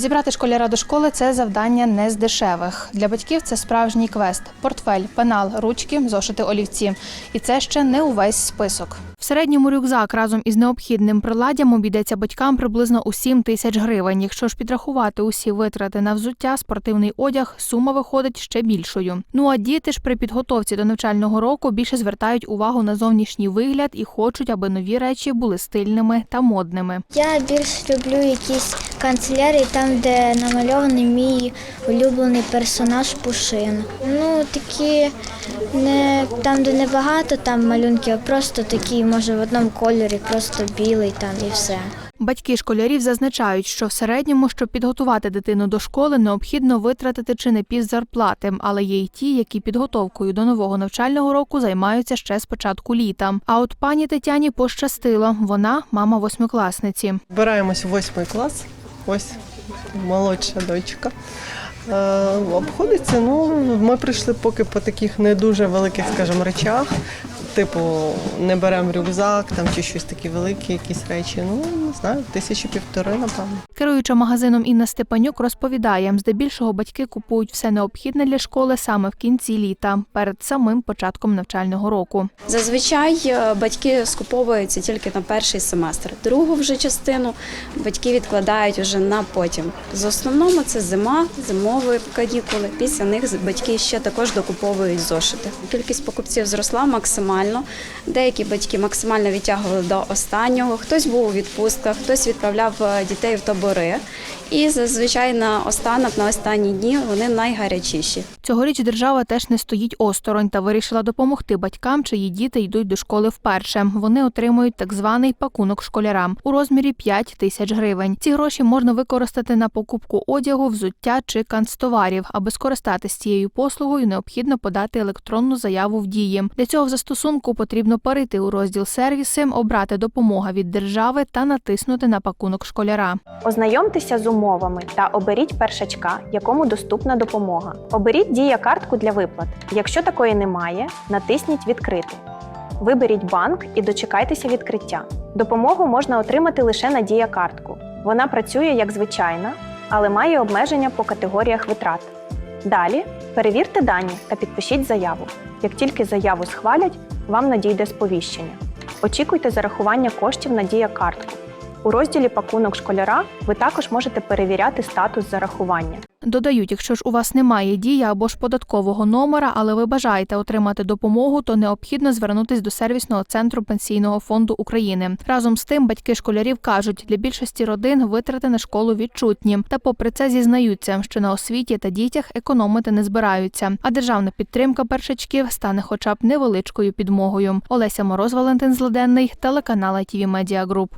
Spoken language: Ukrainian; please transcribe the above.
Зібрати школяра до школи це завдання не з дешевих. Для батьків це справжній квест: портфель, пенал, ручки, зошити олівці. І це ще не увесь список. В середньому рюкзак разом із необхідним приладдям обійдеться батькам приблизно у 7 тисяч гривень. Якщо ж підрахувати усі витрати на взуття, спортивний одяг, сума виходить ще більшою. Ну а діти ж при підготовці до навчального року більше звертають увагу на зовнішній вигляд і хочуть, аби нові речі були стильними та модними. Я більш люблю якісь канцелярії, там, де намальований мій улюблений персонаж Пушин. Ну, такі не там, де не багато там малюнків, а просто такі, може, в одному кольорі, просто білий там і все. Батьки школярів зазначають, що в середньому, щоб підготувати дитину до школи, необхідно витратити чи не пів зарплати, але є й ті, які підготовкою до нового навчального року займаються ще з початку літа. А от пані Тетяні пощастило. Вона мама восьмикласниці. Збираємось в восьмий клас. Ось молодша дочка. Е, обходиться, ну, ми прийшли поки по таких не дуже великих, скажімо, речах. Типу, не беремо рюкзак там чи щось такі великі, якісь речі. Ну, не знаю, тисячі півтори, напевно. Керуюча магазином Інна Степанюк розповідає, здебільшого батьки купують все необхідне для школи саме в кінці літа, перед самим початком навчального року. Зазвичай е, батьки скуповуються тільки на перший семестр. Другу вже частину батьки відкладають вже на потім. З основному це зима, зимові канікули. Після них батьки ще також докуповують зошити. Кількість покупців зросла максимально. Деякі батьки максимально відтягували до останнього. Хтось був у відпустках, хтось відправляв е, дітей в табори. І зазвичай на останок, на останні дні вони найгарячіші. Цьогоріч держава теж не стоїть осторонь та вирішила допомогти батькам, чиї діти йдуть до школи вперше. Вони отримують так званий пакунок школярам у розмірі 5 тисяч гривень. Ці гроші можна використати на покупку одягу, взуття чи канцтоварів. Аби скористатись цією послугою, необхідно подати електронну заяву в дії. Для цього в застосунку потрібно перейти у розділ сервіси, обрати допомога від держави та натиснути на пакунок школяра. Ознайомтеся з умовами та оберіть першачка, якому доступна допомога. Оберіть дія картку для виплат. Якщо такої немає, натисніть Відкрити. Виберіть банк і дочекайтеся відкриття. Допомогу можна отримати лише на дія картку. Вона працює як звичайна, але має обмеження по категоріях витрат. Далі перевірте дані та підпишіть заяву. Як тільки заяву схвалять, вам надійде сповіщення. Очікуйте зарахування коштів на дія картку. У розділі Пакунок школяра ви також можете перевіряти статус зарахування. Додають, якщо ж у вас немає дії або ж податкового номера, але ви бажаєте отримати допомогу, то необхідно звернутись до сервісного центру пенсійного фонду України. Разом з тим, батьки школярів кажуть, для більшості родин витрати на школу відчутні. Та попри це зізнаються, що на освіті та дітях економити не збираються. А державна підтримка першачків стане хоча б невеличкою підмогою. Олеся Мороз, Валентин Злоденний, телеканал ITV Media Group.